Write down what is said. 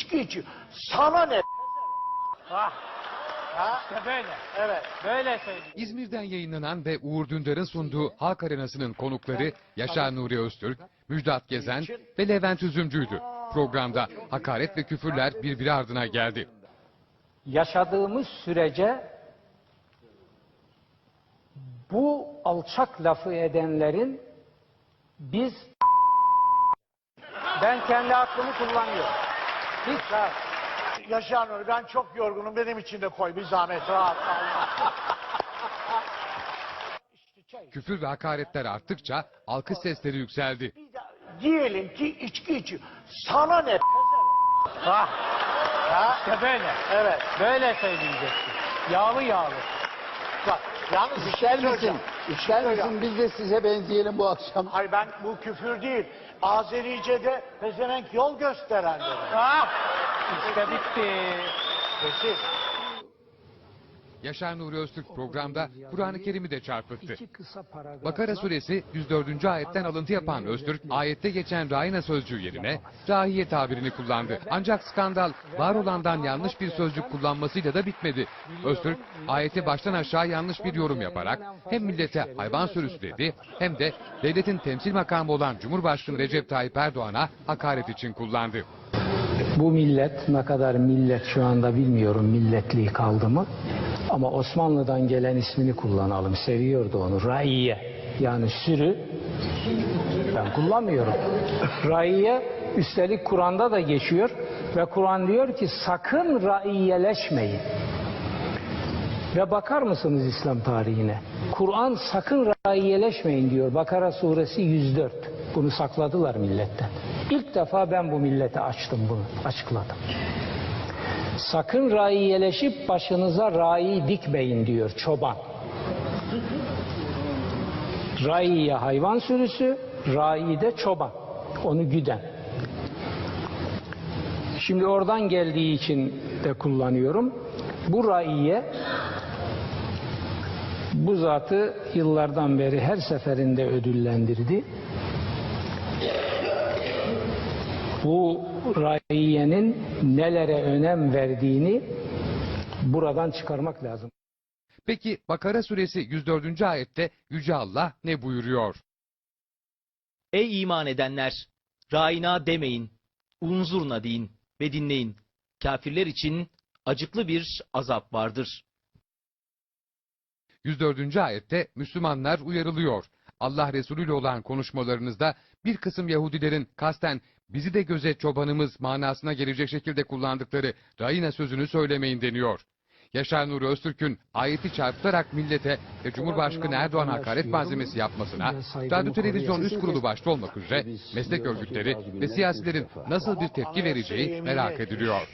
içki içiyor. Sana ne? Ah, Ha? işte böyle. Evet. Böyle söyleyeyim. İzmir'den yayınlanan ve Uğur Dündar'ın sunduğu Halk Arenası'nın konukları Yaşar Nuri Öztürk, Müjdat Gezen ve Levent Üzümcü'ydü. Programda hakaret ve küfürler birbiri ardına geldi. yaşadığımız sürece bu alçak lafı edenlerin biz ben kendi aklımı kullanıyorum. Hiç Yaşar Nuri ben çok yorgunum benim için de koy bir zahmet rahat. Küfür ve hakaretler arttıkça alkış sesleri yükseldi. Bir de Diyelim ki içki içiyor. Sana ne? Ah, Ha? işte böyle. Evet. Böyle söyleyeceksin. Yağlı yağlı. Bak yalnız bir şey söyleyeceğim. İster misin biz de size benzeyelim bu akşam? Hayır ben bu küfür değil. Azerice'de pezevenk yol gösteren demek. Ah, işte bitti. Kesin. Yaşar Nuri Öztürk programda Kur'an-ı Kerim'i de çarpıttı. Bakara suresi 104. ayetten alıntı yapan Öztürk, ayette geçen Rahina sözcüğü yerine rahiye tabirini kullandı. Ancak skandal var olandan yanlış bir sözcük kullanmasıyla da bitmedi. Öztürk, ayeti baştan aşağı yanlış bir yorum yaparak hem millete hayvan sürüsü dedi hem de devletin temsil makamı olan Cumhurbaşkanı Recep Tayyip Erdoğan'a hakaret için kullandı. Bu millet ne kadar millet şu anda bilmiyorum milletliği kaldı mı? Ama Osmanlı'dan gelen ismini kullanalım. Seviyordu onu. Raiye. Yani sürü. Ben kullanmıyorum. Raiye üstelik Kur'an'da da geçiyor. Ve Kur'an diyor ki sakın raiyeleşmeyin. Ve bakar mısınız İslam tarihine? Kur'an sakın raiyeleşmeyin diyor. Bakara suresi 104. Bunu sakladılar milletten. İlk defa ben bu millete açtım bunu, açıkladım. Sakın raiyeleşip başınıza rai dikmeyin diyor çoban. Raiye hayvan sürüsü, rai de çoban. Onu güden. Şimdi oradan geldiği için de kullanıyorum. Bu raiye bu zatı yıllardan beri her seferinde ödüllendirdi. Bu raiyenin nelere önem verdiğini buradan çıkarmak lazım. Peki Bakara suresi 104. ayette Yüce Allah ne buyuruyor? Ey iman edenler! Raina demeyin, unzurna deyin ve dinleyin. Kafirler için acıklı bir azap vardır. 104. ayette Müslümanlar uyarılıyor. Allah Resulü ile olan konuşmalarınızda bir kısım Yahudilerin kasten bizi de gözet çobanımız manasına gelecek şekilde kullandıkları Raina sözünü söylemeyin deniyor. Yaşar Nuri Öztürk'ün ayeti çarpıtarak millete ve Cumhurbaşkanı Erdoğan hakaret malzemesi yapmasına, Radyo Televizyon Üst Kurulu başta olmak üzere meslek örgütleri ve siyasilerin nasıl bir tepki vereceği merak ediliyor.